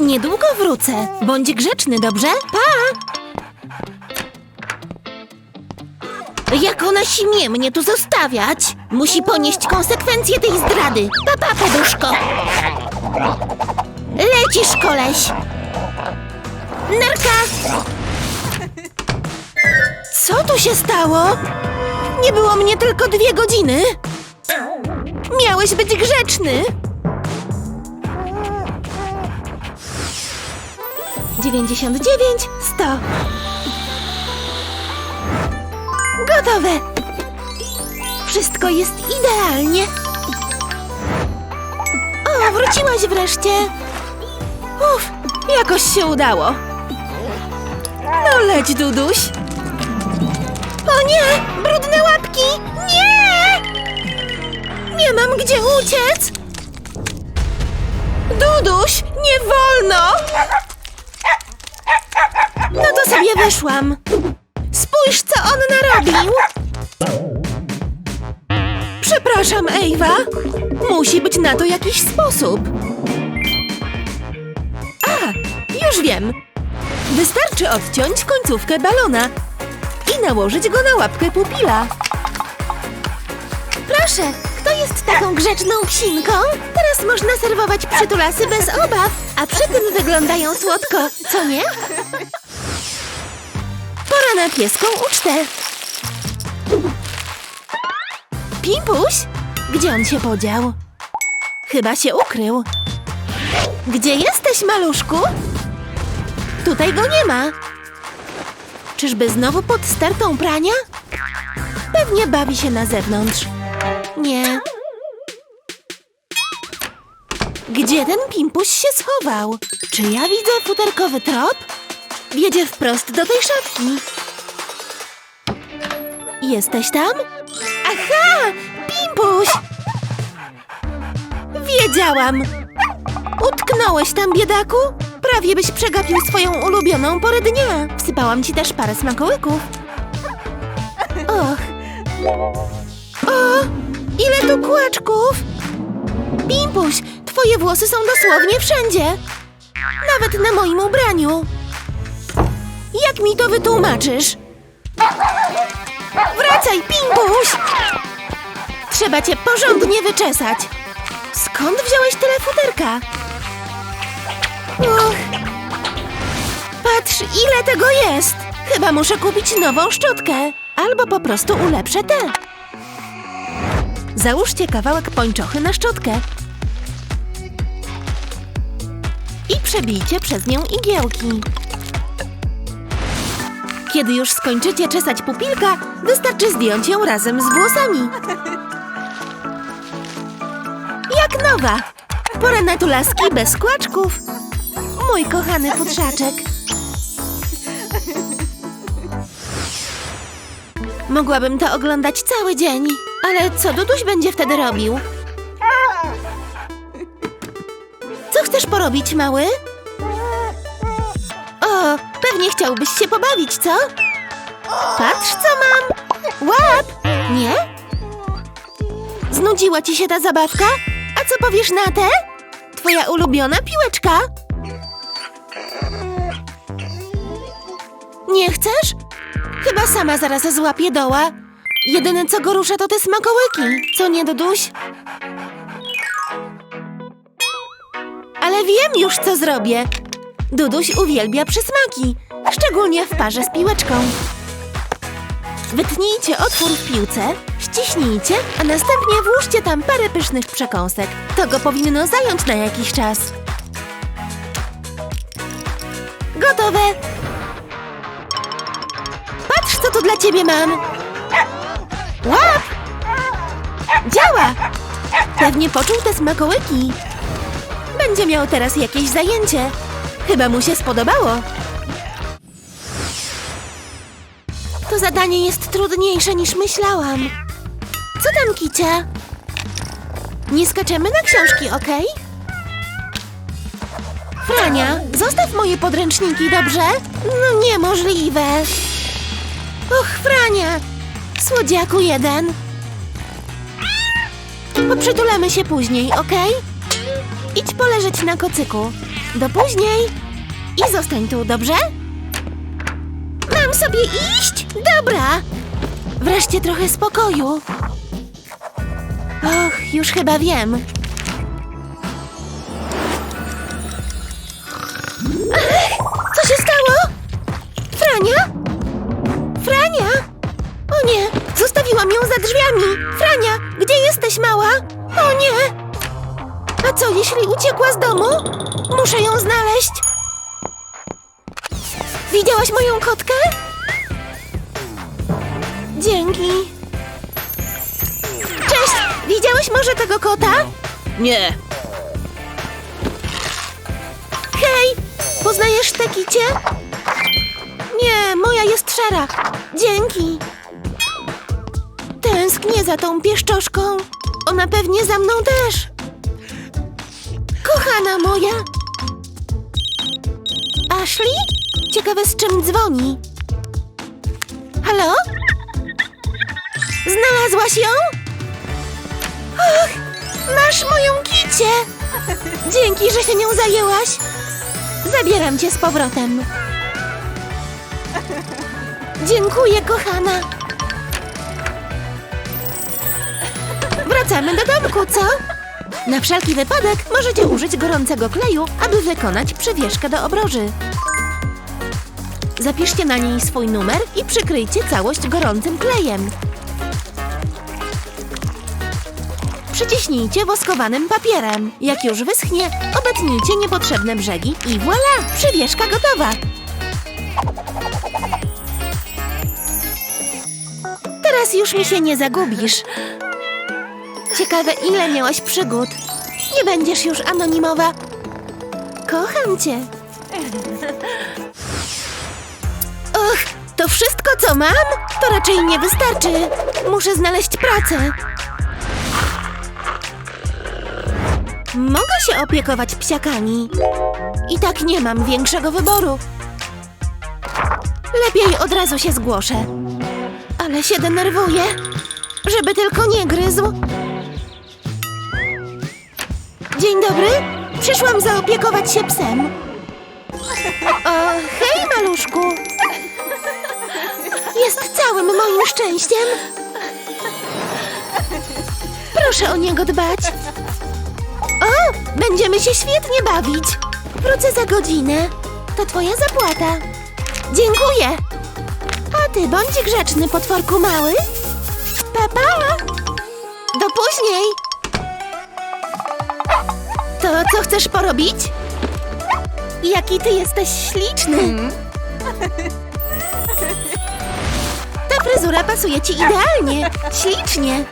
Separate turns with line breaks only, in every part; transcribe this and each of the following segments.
Niedługo wrócę. Bądź grzeczny, dobrze? Pa! Jak ona śmie mnie tu zostawiać? Musi ponieść konsekwencje tej zdrady. Papa, poduszko. Lecisz, koleś. Nerka! Co tu się stało? Nie było mnie tylko dwie godziny. Miałeś być grzeczny. 99, 100. Gotowe. Wszystko jest idealnie. O, wróciłaś wreszcie. Uf, jakoś się udało. No leć, Duduś. O nie, brudne łapki. Wyszłam. Spójrz, co on narobił. Przepraszam, Ewa. Musi być na to jakiś sposób. A, już wiem. Wystarczy odciąć końcówkę balona i nałożyć go na łapkę pupila. Proszę, kto jest taką grzeczną psinką? Teraz można serwować przytulasy bez obaw, a przy tym wyglądają słodko, co nie? Pora na pieską ucztę. Pimpuś? Gdzie on się podział? Chyba się ukrył. Gdzie jesteś, maluszku? Tutaj go nie ma. Czyżby znowu pod stertą prania? Pewnie bawi się na zewnątrz. Nie. Gdzie ten pimpuś się schował? Czy ja widzę futerkowy trop? Wiedzie wprost do tej szafki. Jesteś tam? Aha! Pimpuś! Wiedziałam! Utknąłeś tam, biedaku? Prawie byś przegapił swoją ulubioną porę dnia. Wsypałam ci też parę smakołyków. Och. O! Ile tu kłaczków! Pimpuś, twoje włosy są dosłownie wszędzie. Nawet na moim ubraniu. Jak mi to wytłumaczysz? Wracaj, Pimpuś! Trzeba cię porządnie wyczesać. Skąd wziąłeś tyle futerka? Patrz, ile tego jest! Chyba muszę kupić nową szczotkę. Albo po prostu ulepszę tę. Załóżcie kawałek pończochy na szczotkę. I przebijcie przez nią igiełki. Kiedy już skończycie czesać pupilka, wystarczy zdjąć ją razem z włosami. Jak nowa! Pora na tulaski bez kłaczków. Mój kochany futrzaczek. Mogłabym to oglądać cały dzień, ale co Duduś będzie wtedy robił? Co chcesz porobić, mały? Pewnie chciałbyś się pobawić, co? Patrz, co mam! Łap! Nie? Znudziła ci się ta zabawka? A co powiesz na tę? Twoja ulubiona piłeczka? Nie chcesz? Chyba sama zaraz złapie doła. Jedyne co go rusza to te smakołyki. Co nie, Duduś? Ale wiem już, co zrobię. Duduś uwielbia przysmaki, szczególnie w parze z piłeczką. Wytnijcie otwór w piłce, ściśnijcie, a następnie włóżcie tam parę pysznych przekąsek. To go powinno zająć na jakiś czas. Gotowe! Patrz, co tu dla ciebie mam! Łap! Działa! Pewnie poczuł te smakołyki. Będzie miał teraz jakieś zajęcie. Chyba mu się spodobało. To zadanie jest trudniejsze niż myślałam. Co tam, Kicia? Nie skaczemy na książki, okej? Frania, zostaw moje podręczniki, dobrze? No niemożliwe. Och, Frania! Słodziaku jeden. Poprzytulamy się później, okej? Idź poleżeć na kocyku. Do później. I zostań tu, dobrze? Mam sobie iść? Dobra. Wreszcie trochę spokoju. Och, już chyba wiem. Co się stało? Frania? Frania? O nie, zostawiłam ją za drzwiami. Frania, gdzie jesteś, mała? O nie! A co, jeśli uciekła z domu? Muszę ją znaleźć. Widziałaś moją kotkę? Dzięki. Cześć! Widziałeś może tego kota?
Nie,
Hej! Poznajesz tę kicie? Nie, moja jest szara. Dzięki. Tęsknię za tą pieszczoszką. Ona pewnie za mną też. Kochana moja. Ashley? Ciekawe z czym dzwoni. Halo? Znalazłaś ją? Och, masz moją kicię. Dzięki, że się nią zajęłaś. Zabieram cię z powrotem. Dziękuję, kochana. Wracamy do domku, co? Na wszelki wypadek możecie użyć gorącego kleju, aby wykonać przywieszkę do obroży. Zapiszcie na niej swój numer i przykryjcie całość gorącym klejem. Przyciśnijcie woskowanym papierem. Jak już wyschnie, obetnijcie niepotrzebne brzegi i voilà! Przywieszka gotowa! Teraz już mi się nie zagubisz. Ciekawe, ile miałaś przygód. Nie będziesz już anonimowa. Kocham cię. To wszystko, co mam? To raczej nie wystarczy. Muszę znaleźć pracę. Mogę się opiekować psiakami. I tak nie mam większego wyboru. Lepiej od razu się zgłoszę. Ale się denerwuję. Żeby tylko nie gryzł. Dzień dobry. Przyszłam zaopiekować się psem. O, hej, maluszku. Jest całym moim szczęściem. Proszę o niego dbać. O, będziemy się świetnie bawić. Wrócę za godzinę. To twoja zapłata. Dziękuję. A ty bądź grzeczny, potworku mały. Papa. Do później. To co chcesz porobić? Jaki ty jesteś śliczny. Fryzura pasuje ci idealnie. Ślicznie.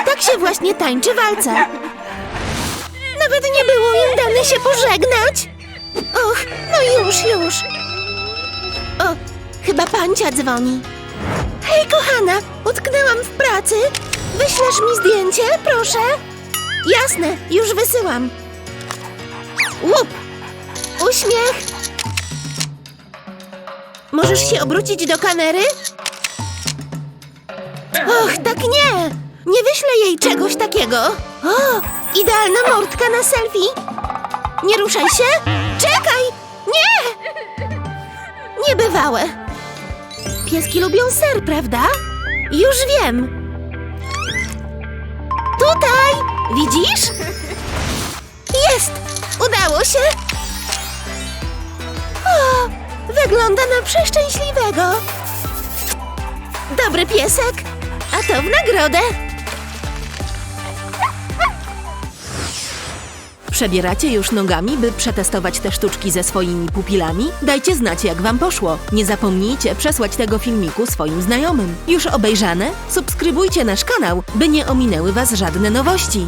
I tak się właśnie tańczy walca. Nawet nie było im dane się pożegnać. Och, no już, już. O, chyba pancia dzwoni. Hej, kochana, utknęłam w pracy. Wyślesz mi zdjęcie, proszę? Jasne, już wysyłam. Łup! Uśmiech! Możesz się obrócić do kamery? Och, tak nie! Nie wyślę jej czegoś takiego. O, idealna mordka na selfie. Nie ruszaj się. Czekaj! Nie! Niebywałe. Pieski lubią ser, prawda? Już wiem. Tutaj! Widzisz? Jest! Udało się! Wygląda na przeszczęśliwego. Dobry piesek, a to w nagrodę.
Przebieracie już nogami, by przetestować te sztuczki ze swoimi pupilami? Dajcie znać, jak wam poszło. Nie zapomnijcie przesłać tego filmiku swoim znajomym. Już obejrzane? Subskrybujcie nasz kanał, by nie ominęły was żadne nowości.